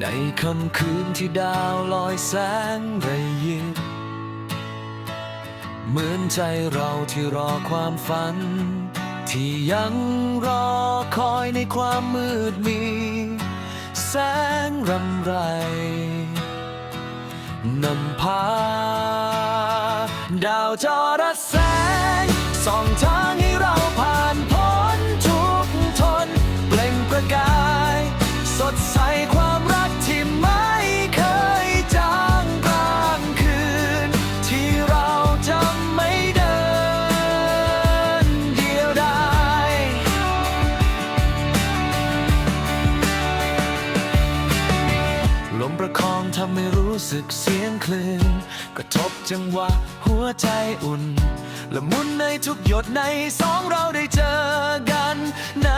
ในค่ำคืนที่ดาวลอยแสงระยิบเหมือนใจเราที่รอความฝัน ที่ยังรอคอยในความมืดมี แสงรำไรนำพา ดาวจอระแสงส่องทางให้เราผ่านพ้นทุกทนเปล่งประกาย สดใสความ ประคองทำให้รู้สึกเสียงคลื่นกระทบจังหวะหัวใจอุ่น ละมุนในทุกหยดในสองเราได้เจอกันใน